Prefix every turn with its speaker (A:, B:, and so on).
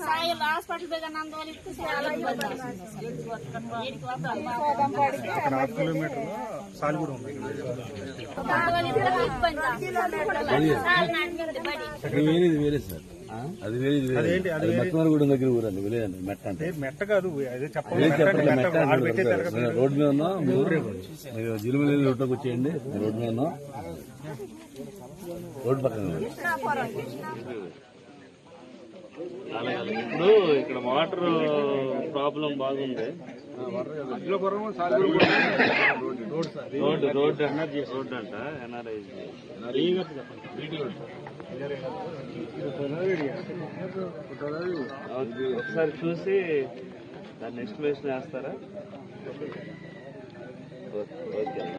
A: Soil hospital పోయినందువల్ల ఇస్తే చాలా ఇబ్బంది
B: వేరే సార్. అది
C: అదేంటి? అది
B: దగ్గర ఊరు అండి విలేజ్ అండి మెట్ట అంటే
C: మెట్ట కాదు. అదే. తరగతి
B: రోడ్డు మీద ఉన్నాం మీరు? జిలుమల రోడ్లోకి వచ్చేయండి రోడ్డు మీద ఉన్నాం. రోడ్డు పక్కన.
D: ఇప్పుడు ఇక్కడ వాటర్ ప్రాబ్లం బాగుంది. రోడ్ రోడ్ ఎనర్జీ రోడ్ అంట ఎన్ఆర్ఐ ఒకసారి చూసి దాన్ని ఎస్టిమేషన్ వేస్తారా ఓకే.